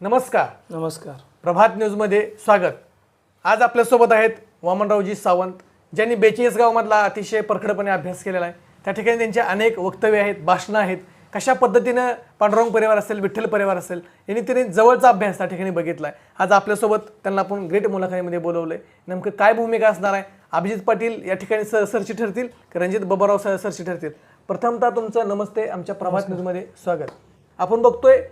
नमस्कार. नमस्कार. प्रभात न्यूजमध्ये स्वागत. आज आपल्यासोबत आहेत वामनरावजी सावंत ज्यांनी बेचाळीस गावामधला अतिशय परखडपणे अभ्यास केलेला आहे. त्या ठिकाणी त्यांचे अनेक वक्तव्य आहेत भाषणं आहेत. कशा पद्धतीनं पांडुरंग परिवार असेल विठ्ठल परिवार असेल यांनी त्यांनी जवळचा अभ्यास त्या ठिकाणी बघितला आहे आज आपल्यासोबत त्यांना आपण ग्रेट मुलाखतीमध्ये बोलवलं आहे नेमकं काय भूमिका असणार आहे? अभिजित पाटील या ठिकाणी स सरची ठरतील की रणजित बबराव स सरची ठरतील? प्रथमतः तुमचं नमस्ते आमच्या प्रभात न्यूजमध्ये स्वागत. आपण बघतोय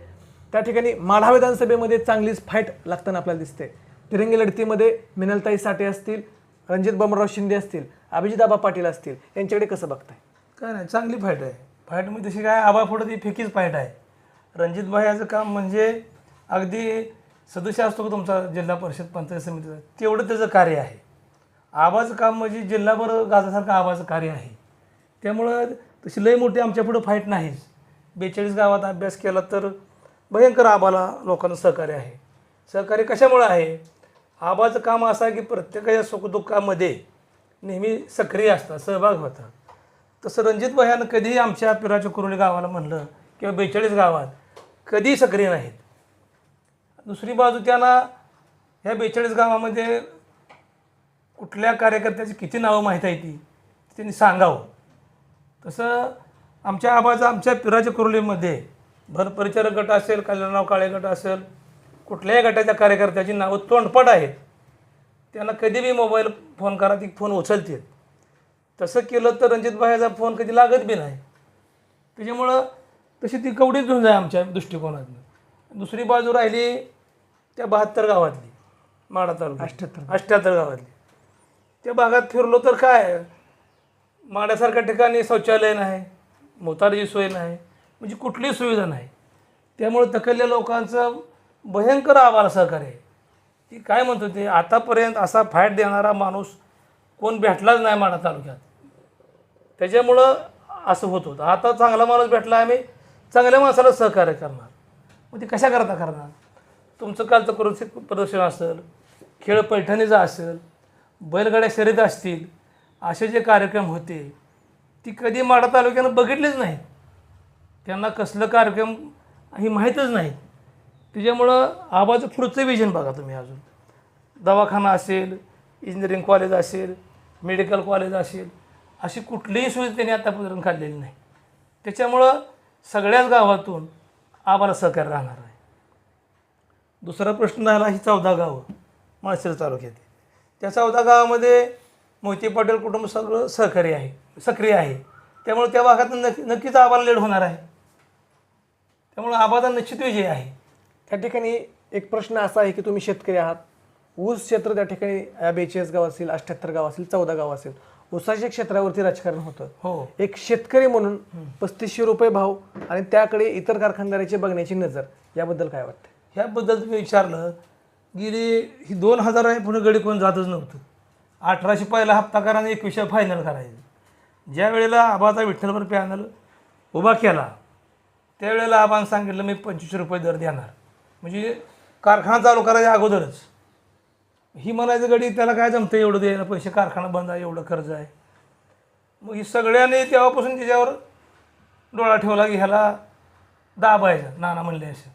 त्या ठिकाणी माढा विधानसभेमध्ये चांगलीच फाईट लागताना आपल्याला दिसते. तिरंगी लढतीमध्ये मिनलताई साठे असतील रणजित बमराव शिंदे असतील अभिजिताबा पाटील असतील यांच्याकडे कसं बघताय? काय नाही चांगली फाईट आहे. फाईट म्हणजे तशी काय आबा पुढं ती फेकीच फाईट आहे. रणजित भाई याचं काम म्हणजे अगदी सदस्य असतो का तुमचा जिल्हा परिषद पंचायत समितीचं तेवढं त्याचं कार्य आहे. आबाचं काम म्हणजे जिल्हाभर गाजासारखं आबाचं कार्य आहे. त्यामुळं तशी लई मोठी आमच्या पुढं फाईट नाहीच. बेचाळीस गावात अभ्यास केला तर भयंकर आबाला लोकांना सहकार्य आहे. सहकार्य कशामुळं आहे? आबाचं काम असं आहे की प्रत्येकाच्या सुखदुःखामध्ये नेहमी सक्रिय असतात सहभाग होतात. तसं रणजित भयानं कधीही आमच्या पिराच्या कुरोली गावाला म्हणलं किंवा बेचाळीस गावात कधीही सक्रिय नाहीत. दुसरी बाजू त्यांना ह्या बेचाळीस गावामध्ये कुठल्या कार्यकर्त्याची किती नावं माहीत आहे ती त्यांनी सांगावं. तसं आमच्या आबाचा आमच्या पिराच्या कुरुलीमध्ये भर परिचारक गट असेल कल्याणराव काळे गट असेल कुठल्याही गटाच्या कार्यकर्त्याची नावं तोंडपट आहेत. त्यांना कधी बी मोबाईल फोन करा ती फोन उचलतील. तसं केलं तर रणजितभाईचा फोन कधी लागत बी नाही. त्याच्यामुळं तशी ती कवडीच झुंज आहे आमच्या दृष्टिकोनातनं. दुसरी बाजू राहिली त्या बहात्तर गावातली माडा तालुका अठ्ठ्याहत्तर. अठ्ठ्याहत्तर गावातली. त्या भागात फिरलो तर काय? माड्यासारख्या ठिकाणी शौचालय नाही मोतारीची सोय नाही. म्हणजे कुठलीही सुविधा नाही. त्यामुळे तकल्ल्या लोकांचं भयंकर आभार सहकार्य आहे. ती काय म्हणतो ते आतापर्यंत असा फाईट देणारा माणूस कोण भेटलाच नाही माडा तालुक्यात. त्याच्यामुळं असं होत होतं. आता चांगला माणूस भेटला आम्ही चांगल्या माणसाला सहकार्य करणार. मग ते कशा करता करणार? तुमचं कालचं कृषी प्रदर्शन असेल खेळ पैठणीचा असेल बैलगाड्या शर्यत असतील असे जे कार्यक्रम होते ती कधी माडा तालुक्यानं बघितलेच नाहीत. त्यांना कसलं कार्यक्रम ही माहीतच नाही. त्याच्यामुळं आबाचं पुढचं विजन बघा तुम्ही अजून. दवाखाना असेल इंजिनिअरिंग कॉलेज असेल मेडिकल कॉलेज असेल अशी कुठलीही सुविधा त्यांनी आतापर्यंत काढलेली नाही. त्याच्यामुळं सगळ्याच गावातून आबाला सहकार्य राहणार आहे. दुसरा प्रश्न राहिला ही चौदा गावं माळशिरस तालुक्यात त्या चौदा गावामध्ये मोहिते पाटील कुटुंब सगळं सहकारी आहे सक्रिय आहे. त्यामुळे त्या भागात नक्की नक्कीच आबाला लेट होणार आहे. त्यामुळे आबाचा निश्चित विजय आहे. त्या ठिकाणी एक प्रश्न असा आहे की तुम्ही शेतकरी आहात. ऊस क्षेत्र त्या ठिकाणी बेचाळीस गाव असेल अठ्ठ्याहत्तर गाव असेल चौदा गाव असेल. ऊसाच्या क्षेत्रावरती राजकारण होतं. हो. एक शेतकरी म्हणून पस्तीसशे रुपये भाव आणि त्याकडे इतर कारखानदाराची बघण्याची नजर याबद्दल काय वाटतं ह्याबद्दल तुम्ही विचारलं गेली ही दोन हजार आहे पुढे गडी कोण जातच नव्हतं. अठराशे पहिला हप्ता करा आणि एकवीसशे फायनल करायचं ज्या वेळेला आबाचा विठ्ठलभर पॅनल उभा केला त्यावेळेला आम्हाला सांगितलं मी पंचवीसशे रुपये दर देणार. म्हणजे कारखाना चालू करायच्या अगोदरच. ही म्हणायचं गडी त्याला काय जमतं एवढं द्यायला? पैसे कारखाना बंद आहे एवढं कर्ज आहे. मग ही सगळ्यांनी तेव्हापासून त्याच्यावर डोळा ठेवला की ह्याला दाबायचं नाना म्हणले असं.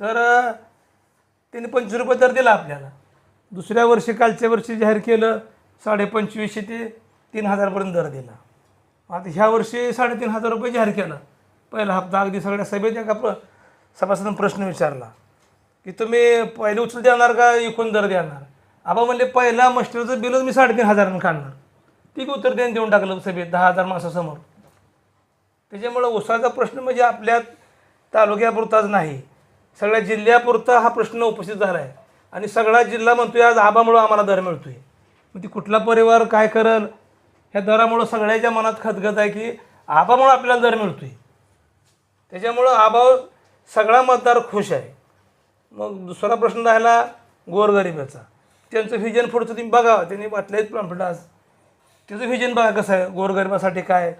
तर त्यांनी पंचवीस रुपये दर दिला आपल्याला. दुसऱ्या वर्षी कालच्या वर्षी जाहीर केलं साडेपंचवीसशे ते तीन हजारपर्यंत दर दिला. आता ह्या वर्षी साडेतीन हजार रुपये जाहीर केला. पहिला हप्ता अगदी सगळ्या सभेत एका प्र सभासदांना प्रश्न विचारला की तुम्ही पहिले उचल देणार का एकूण दर देणार? आबा म्हणले पहिला मस्टरचं बिलच मी साडेतीन हजारानं काढणार. ठीक उत्तर देऊन देऊन टाकलं सभेत दहा हजार माणसासमोर. त्याच्यामुळं उसाचा प्रश्न म्हणजे आपल्या तालुक्यापुरताच नाही सगळ्या जिल्ह्यापुरता हा प्रश्न उपस्थित झाला आहे आणि सगळा जिल्हा म्हणतोय आज आबामुळं आम्हाला दर मिळतोय. मग ती कुठला परिवार काय करल? ह्या दरामुळं सगळ्याच्या मनात खतखत आहे की आबामुळं आपल्याला दर मिळतोय. त्याच्यामुळं आभाव सगळा मतदार खुश आहे. मग दुसरा प्रश्न राहिला गोरगरिबाचा. त्यांचं व्हिजन पुढचं तुम्ही बघा. त्यांनी वाटलं आहेत आज. त्याचं व्हिजन बघा कसं आहे. गोरगरिबासाठी काय?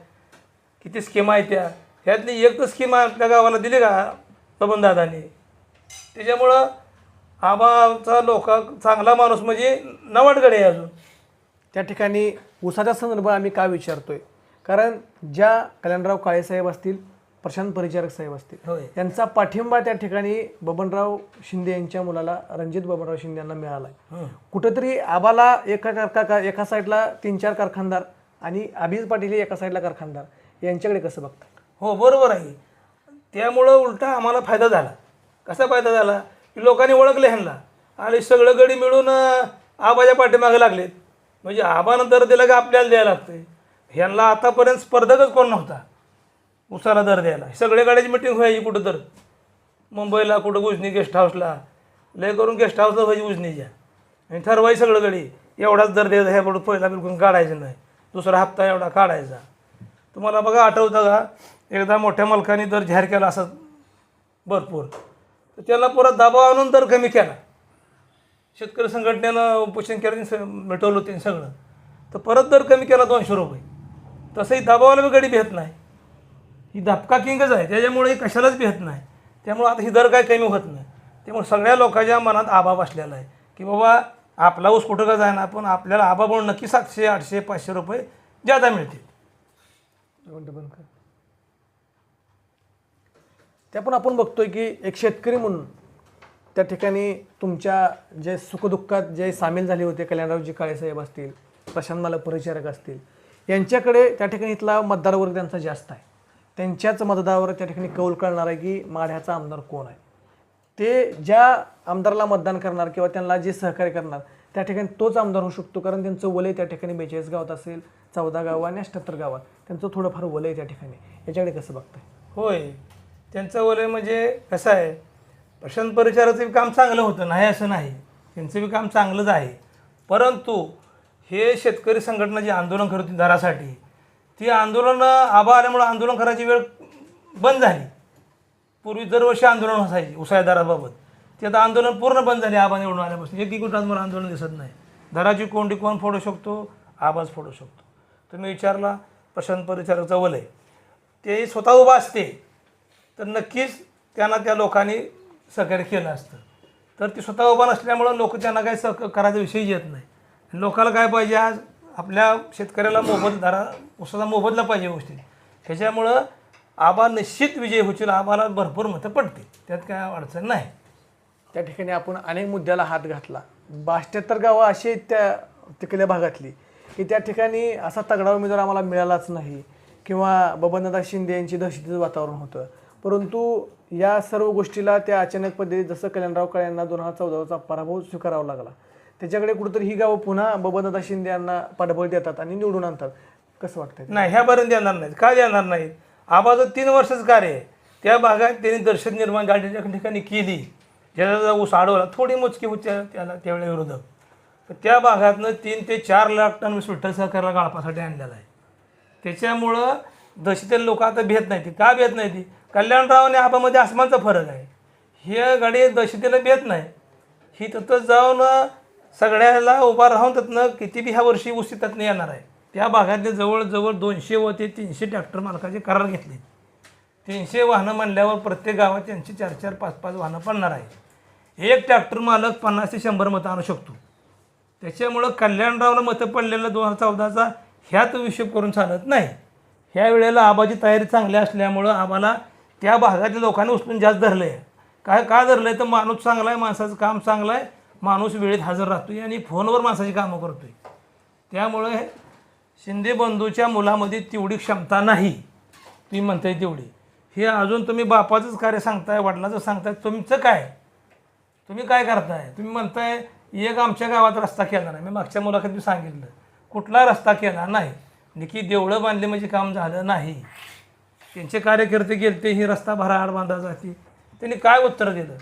किती स्कीम आहेत त्या? ह्यातली एक तर स्कीम आपल्या गावाला दिली का बबनदादांनी त्याच्यामुळं आबाचा लोक चांगला माणूस म्हणजे नवाडगडे आहे अजून. त्या ठिकाणी उसाचा संदर्भात आम्ही का विचारतोय? कारण ज्या कल्याणराव काळेसाहेब असतील प्रशांत परिचारक साहेब असतील. होय. यांचा पाठिंबा त्या ठिकाणी बबनराव शिंदे यांच्या मुलाला रणजित बबनराव शिंदे यांना मिळाला आहे. कुठंतरी आबाला एका कार- का- एका साईडला तीन चार कारखानदार आणि अभिज पाटील हे एका साईडला कारखानदार. यांच्याकडे कसं बघता? हो बरोबर आहे. त्यामुळं उलटा आम्हाला फायदा झाला. कसा फायदा झाला? की लोकांनी ओळखले ह्यांना. आणि सगळं गडी मिळून आबाच्या पाठीमागे लागलेत. म्हणजे आबानं दर दिला की आपल्याला द्यायला लागतंय. ह्यांना आतापर्यंत स्पर्धकच कोण नव्हता. उसाला दर द्यायला. सगळ्या गाड्याची मिटिंग व्हायची कुठं तर. मुंबईला कुठं उजनी गेस्ट हाऊसला लय करून गेस्ट हाऊसला व्हायची उजनीच्या. आणि ठरवायची सगळं गडी. एवढाच दर द्यायचा ह्या पडून पहिला बिलकुल काढायचं नाही. दुसरा हप्ता एवढा काढायचा. तुम्हाला बघा आठवतं का? एकदा मोठ्या मालकाने दर जाहीर केला असं भरपूर. तर त्याला परत दबाव आणून दर कमी केला. शेतकरी संघटनेनं उपोषण केलं स- मिटवलं होते सगळं. तर परत दर कमी केला दोनशे रुपये. तसंही दाबावाला बी गडी भेट नाही. ही धपका किंगच आहे. त्याच्यामुळे ही कशालाच भेट नाही. त्यामुळे आता ही दर काय कमी होत नाही. त्यामुळे सगळ्या लोकांच्या मनात आबा बसलेला आहे. की बाबा आपला ऊस कुठं का जायना पण आपल्याला आबा म्हणून नक्की सातशे आठशे पाचशे रुपये जादा मिळतील. त्या पण आपण बघतोय की एक शेतकरी म्हणून त्या ठिकाणी तुमच्या जे सुखदुःखात जे सामील झाले होते कल्याणरावजी काळेसाहेब असतील प्रशांत मला परिचारक असतील यांच्याकडे त्या ठिकाणी इथला मतदार वर्ग त्यांचा जास्त आहे. त्यांच्याच मतदारावर त्या ठिकाणी कौल करणार आहे की माढ्याचा आमदार कोण आहे? ते ज्या आमदाराला मतदान करणार किंवा त्यांना जे सहकार्य करणार त्या ठिकाणी तोच आमदार होऊ शकतो. कारण त्यांचं वलय त्या ठिकाणी बेचाळीस गावात असेल चौदा गाव आणि अठ्ठ्याहत्तर गावात त्यांचं थोडंफार वलय त्या ठिकाणी. याच्याकडे कसं बघताय? होय. त्यांचं वलय म्हणजे कसं आहे? प्रशांत परिचाराचं बी काम चांगलं होतं. नाही असं नाही. त्यांचं बी काम चांगलंच आहे. परंतु हे शेतकरी संघटना जे आंदोलन करत होती दरासाठी ती आंदोलन आबा आल्यामुळं आंदोलन करायची वेळ बंद झाली. पूर्वी दरवर्षी आंदोलन असायचे उसायदाराबाबत ते आता आंदोलन पूर्ण बंद झाले आबा निवडून आल्यापासून. एक कुठं मला आंदोलन दिसत नाही. दराची कोंडी कोण फोडू शकतो? आबाच फोडू शकतो. तुम्ही विचारला प्रशांत परिचारकचा वलय ते स्वतः उभा असते तर नक्कीच त्यांना त्या लोकांनी सहकार्य केलं असतं. तर ती स्वतः उभा नसल्यामुळं लोक त्यांना काही सह करायचा विषय येत नाही. लोकाला काय पाहिजे आज? आपल्या शेतकऱ्याला मोबदला उसाचा मोबदला पाहिजे गोष्टी. त्याच्यामुळं आबा निश्चित विजय होतील आबाला भरपूर मतं पडते त्यात काय अडचण नाही. त्या ठिकाणी आपण अनेक मुद्द्याला हात घातला. बाष्ट्यात्तर गावं अशी आहेत त्या तिकडल्या भागातली की त्या ठिकाणी असा तगडा उमेदवार आम्हाला मिळालाच नाही. किंवा बबनदादा शिंदे यांची दहशतीचं वातावरण होतं. परंतु या सर्व गोष्टीला त्या अचानक पद्धतीत जसं कल्याणराव काळे यांना दोन हजार चौदाचा पराभव स्वीकारावा लागला त्याच्याकडे कुठंतरी ही गावं पुन्हा बबनदादा शिंदे यांना पाठबळ देतात आणि निवडून आणतात. कसं वाटतंय? नाही ह्या ह्यापर्यंत देणार नाहीत. का देणार नाहीत? आबाचं तीन वर्षच कार्य आहे. त्या भागात त्यांनी दर्शन निर्माण गाडीच्या ठिकाणी केली. ज्याचा ऊस अडवला थोडी मोजकी होती त्याला त्यावेळेला विरोधक. तर त्या भागातनं तीन ते चार लाख टन ऊस विठ्ठल सहकार्याला गाळपासाठी आणलेला आहे. त्याच्यामुळं दहशतीला लोक आता भेट नाही ती का भेट नाही ती कल्याणराव आणि आबामध्ये आसमानचा फरक आहे. हे गाडी दहशतीला भेट नाही. ही तिथं जाऊन सगळ्याला उभा राहून त्यातनं किती बी ह्या वर्षी ऊस त्यातनं येणार आहे. त्या भागातले जवळजवळ दोनशे व ते तीनशे ट्रॅक्टर मालकाचे करार घेतले. तीनशे वाहनं म्हणल्यावर प्रत्येक गावात त्यांची चार चार पाच पाच वाहनं पडणार आहे एक ट्रॅक्टर मालक पन्नास ते शंभर मतं आणू शकतो. त्याच्यामुळं कल्याणरावला मतं पडलेलं दोन हजार चौदाचा ह्यात हिशोब करून चालत नाही. ह्या वेळेला आबाची तयारी चांगली असल्यामुळं आम्हाला त्या भागातल्या लोकांनी उचलून जास्त धरलं आहे काय का धरलं आहे तर माणूस चांगला आहे माणसाचं काम चांगलं आहे. माणूस वेळेत हजर राहतोय आणि फोनवर माणसाची कामं करतोय. त्यामुळे शिंदे बंधूच्या मुलामध्ये तेवढी क्षमता नाही. तुम्ही म्हणताय तेवढी. हे अजून तुम्ही बापाचंच कार्य सांगताय वडिलाचं सांगताय तुमचं काय? तुम्ही काय करताय? तुम्ही म्हणताय एक आमच्या गावात रस्ता केला नाही. मी मागच्या मुलाखतीत सांगितलं. कुठला रस्ता केला नाही? निकी देवळं बांधले म्हणजे काम झालं नाही. त्यांचे कार्यकर्ते गेलते ही रस्ता भराआड बांधा जाते. त्यांनी काय उत्तर दिलं?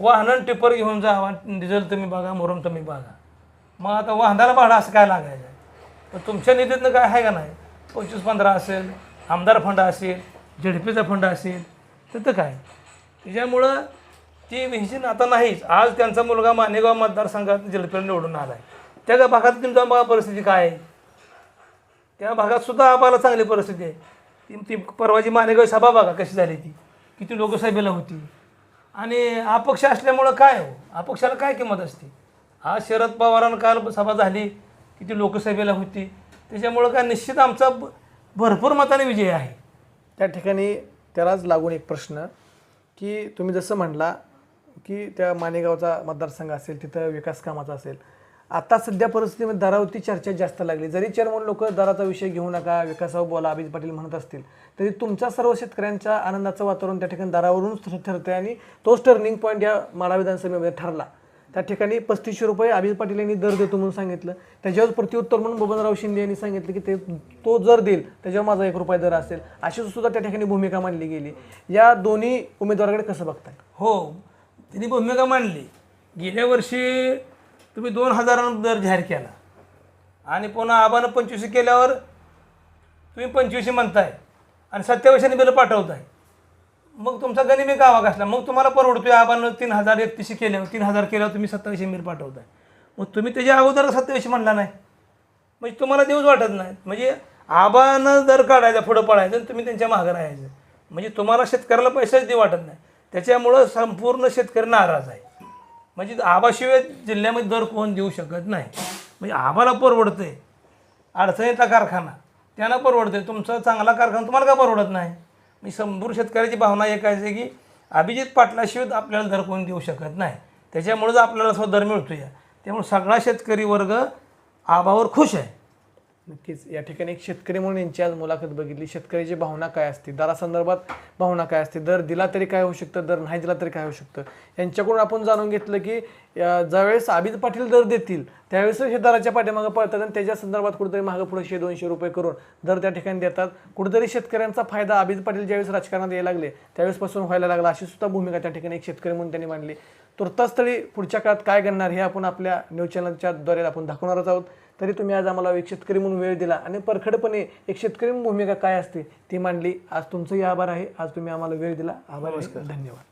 वाहनं टिपर घेऊन जा डिझेल तुम्ही बघा मोरम तुम्ही बघा. मग आता वाहनाला भाडं असं काय लागायचं? तर तुमच्या निधीतनं काय आहे का नाही? पंचवीस पंधरा असेल आमदार फंड असेल झेडपीचा फंड असेल तर काय? त्याच्यामुळं ती विहिशीन आता नाहीच. आज त्यांचा मुलगा मानेगाव मतदारसंघात जलपेर निवडून आला आहे त्या भागात तुमचा बघा परिस्थिती काय आहे? त्या भागात सुद्धा आम्हाला चांगली परिस्थिती आहे. ती ती परवाची मानेगाव सभा बघा कशी झाली ती. किती लोकसभेला होती. आणि अपक्ष असल्यामुळं काय हो? अपक्षाला काय किंमत असते? आज शरद पवारांना काल सभा झाली किती लोकसभेला होती. त्याच्यामुळं काय निश्चित आमचा ब- भरपूर मताने विजय आहे. त्या ठिकाणी त्यालाच लागून एक प्रश्न की तुम्ही जसं म्हणला की त्या मानेगावचा मतदारसंघ असेल तिथं विकास कामाचा असेल आता सध्या परिस्थितीमध्ये दरावरती चर्चा जास्त लागली. जरी चेअरमन लोक दराचा विषय घेऊ नका विकासावर बोला अभिज पाटील म्हणत असतील तरी तुमच्या सर्व शेतकऱ्यांच्या आनंदाचं वातावरण त्या ठिकाणी दरावरूनच ठरते आणि तोच टर्निंग पॉईंट या माडा विधानसभेमध्ये ठरला. त्या ठिकाणी पस्तीसशे रुपये अभिज पाटील यांनी दर देतो म्हणून सांगितलं. त्याच्यावर प्रत्युत्तर म्हणून बबनराव शिंदे यांनी सांगितलं की ते तो जर देईल त्याच्यावर माझा एक रुपये दर असेल. अशी सुद्धा त्या ठिकाणी भूमिका मांडली गेली. या दोन्ही उमेदवाराकडे कसं बघताय? हो त्यांनी भूमिका मांडली. गेल्या वर्षी तुम्ही दोन हजारानं दर जाहीर केला. आणि पुन्हा आबानं पंचवीसशे केल्यावर तुम्ही पंचवीसशे म्हणताय आणि सत्तावीसशे बिलं पाठवताय. मग तुमचा गणिमी गावा कसला मग तुम्हाला परवडतो आहे आबानं तीन हजार एकतीसशे केल्यावर तीन हजार केल्यावर तुम्ही सत्तावीसशे बिल पाठवताय. मग तुम्ही त्याच्या अगोदर सत्तावीसशे म्हणला नाही. म्हणजे तुम्हाला देऊच वाटत नाही म्हणजे आबानं दर काढायचा पुढं पडायचं आणि तुम्ही त्यांच्या मागं राहायचं. म्हणजे तुम्हाला शेतकऱ्याला पैसाच देऊ वाटत नाही. त्याच्यामुळं संपूर्ण शेतकरी नाराज आहे. म्हणजे आबाशिवाय जिल्ह्यामध्ये दर कोण देऊ शकत नाही. म्हणजे आबाला परवडते अडचणीचा कारखाना. त्यांना परवडते तुमचा चांगला कारखाना तुम्हाला का परवडत नाही? मी संपूर्ण शेतकऱ्याची भावना एक आहे की अभिजित पाटलाशिवाय आपल्याला दर कोण देऊ शकत नाही. त्याच्यामुळेच आपल्याला स्वतः दर मिळतो या त्यामुळे सगळा शेतकरी वर्ग आबावर खुश आहे. नक्कीच. या ठिकाणी एक शेतकरी म्हणून यांची आज मुलाखत बघितली. शेतकऱ्याची भावना काय असते? दरासंदर्भात भावना काय असते? दर दिला तरी काय होऊ शकतं? दर नाही दिला तरी काय होऊ शकतं? यांच्याकडून आपण जाणून घेतलं की ज्यावेळेस आबिद पाटील दर देतील त्यावेळेस हे दराच्या पाठीमागं पळतात आणि त्याच्या संदर्भात कुठेतरी मागं पुढेशे दोनशे रुपये करून दर त्या ठिकाणी देतात. कुठेतरी शेतकऱ्यांचा फायदा आबिद पाटील ज्यावेळेस राजकारणात यायला लागले त्यावेळेसपासून व्हायला लागला अशी सुद्धा भूमिका त्या ठिकाणी एक शेतकरी म्हणून त्यांनी मांडली. तुर्तास्थळी पुढच्या काळात काय घडणार हे आपण आपल्या न्यूज चॅनलच्या द्वारे आपण दाखवणारच आहोत. तरी तुम्ही आज आम्हाला एक शेतकरी म्हणून वेळ दिला आणि परखडपणे एक शेतकरी म्हणून भूमिका काय असते ती मांडली. आज तुमचंही आभार आहे. आज तुम्ही आम्हाला वेळ दिला. आभार. धन्यवाद.